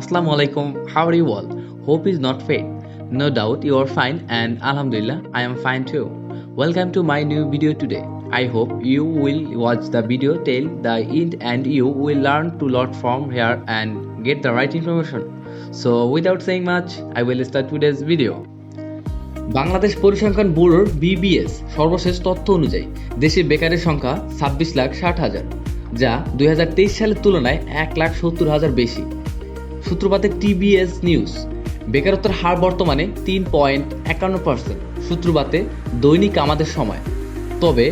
আসসালামু আলাইকুম how are you all hope is not ফে no doubt you are fine and আলহামদুলিল্লাহ I am fine too welcome to my new video today I hope you will watch the video till the end and you will learn to lot from here and get the right information so without saying much I will start today's video Bangladesh পরিসংখ্যান বোর্ডের BBS সর্বশেষ তথ্য অনুযায়ী দেশে বেকারের সংখ্যা ছাব্বিশ লাখ ষাট হাজার, যা দুই হাজার তেইশ সালের তুলনায় এক লাখ সত্তর হাজার বেশি। সূত্রপাতে টিবিএস নিউজ। বেকারত্বের হার বর্তমানে তিন পয়েন্ট একান্ন পার্সেন্ট, সূত্রপাতে দৈনিক আমাদের সময়। তবে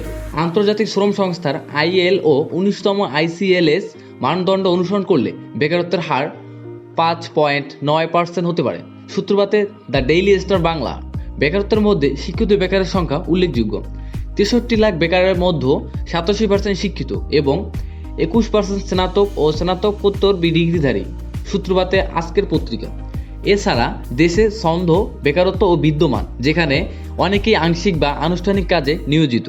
আন্তর্জাতিক শ্রম সংস্থার আইএলও উনিশতম আইসিএলএস মানদণ্ড অনুসরণ করলে বেকারত্বের হার পাঁচ পয়েন্ট নয় পার্সেন্ট হতে পারে। সূত্রপাতে দ্য ডেইলি স্টার বাংলা, বেকারত্বের মধ্যে শিক্ষিত বেকারের সংখ্যা উল্লেখযোগ্য। তেষট্টি লাখ বেকারের মধ্যে সাতাশি পার্সেন্ট শিক্ষিত এবং একুশ পার্সেন্ট স্নাতক ও স্নাতকোত্তর ডিগ্রিধারী। সূত্রপাতে আজকের পত্রিকা। এছাড়া দেশে ছন্দ, বেকারত্ব ও বিদ্যমান, যেখানে অনেকেই আংশিক বা আনুষ্ঠানিক কাজে নিয়োজিত।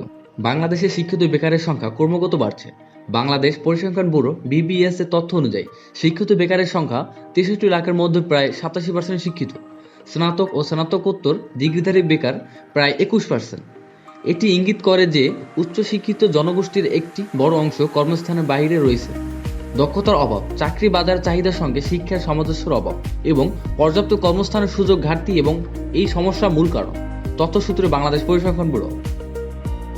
বাংলাদেশে শিক্ষিত বেকারের সংখ্যা ক্রমাগত বাড়ছে। বাংলাদেশ পরিসংখ্যান ব্যুরো বিবিএস এর তথ্য অনুযায়ী, শিক্ষিত বেকারের সংখ্যা তেষট্টি লাখের মধ্যে প্রায় সাতাশি পার্সেন্ট শিক্ষিত। স্নাতক ও স্নাতকোত্তর ডিগ্রিধারী বেকার প্রায় একুশ পার্সেন্ট এটি ইঙ্গিত করে যে উচ্চশিক্ষিত জনগোষ্ঠীর একটি বড় অংশ কর্মস্থানের বাইরে রয়েছে। দক্ষতার অভাব, চাকরি বাজার চাহিদার সঙ্গে শিক্ষার সামঞ্জস্যের অভাব এবং পর্যাপ্ত কর্মস্থানের সুযোগ ঘাটতি এবং এই সমস্যা মূল কারণ, তথ্যসূত্রে বাংলাদেশ পরিসংখ্যান ব্যুরো।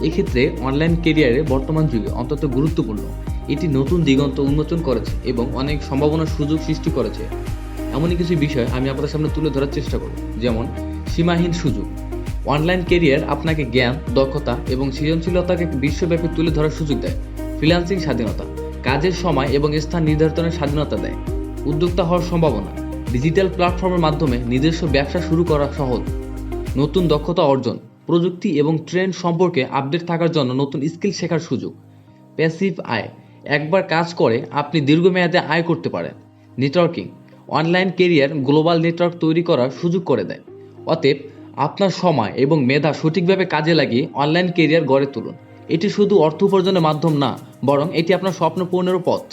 এক্ষেত্রে অনলাইন কেরিয়ারে বর্তমান যুগে অন্তত গুরুত্বপূর্ণ। এটি নতুন দিগন্ত উন্মোচন করেছে এবং অনেক সম্ভাবনার সুযোগ সৃষ্টি করেছে। এমনই কিছু বিষয় আমি আপনাদের সামনে তুলে ধরার চেষ্টা করব, যেমন সীমাহীন সুযোগ। অনলাইন কেরিয়ার আপনাকে জ্ঞান, দক্ষতা এবং সৃজনশীলতাকে বিশ্বব্যাপী তুলে ধরার সুযোগ দেয়। ফ্রিল্যান্সিং স্বাধীনতা। কাজের সময় এবং স্থান নির্ধারণের স্বাধীনতা দেয়। উদ্যোক্তা হওয়ার সম্ভাবনা। ডিজিটাল প্ল্যাটফর্মের মাধ্যমে নিজস্ব ব্যবসা শুরু করা সহজ। নতুন দক্ষতা অর্জন, প্রযুক্তি এবং ট্রেন্ড সম্পর্কে আপডেট থাকার জন্য নতুন স্কিল শেখার সুযোগ। প্যাসিভ আয়, একবার কাজ করে আপনি দীর্ঘমেয়াদে আয় করতে পারেন। Networking, online career, global network তৈরি করার সুযোগ করে দেয়। অতএব, আপনার সময় এবং মেধা সঠিকভাবে কাজে লাগিয়ে অনলাইন কেরিয়ার গড়ে তুলুন। এটি শুধু অর্থ উপার্জনের মাধ্যম না বরং এটি আপনার স্বপ্ন পূরণেরও পথ।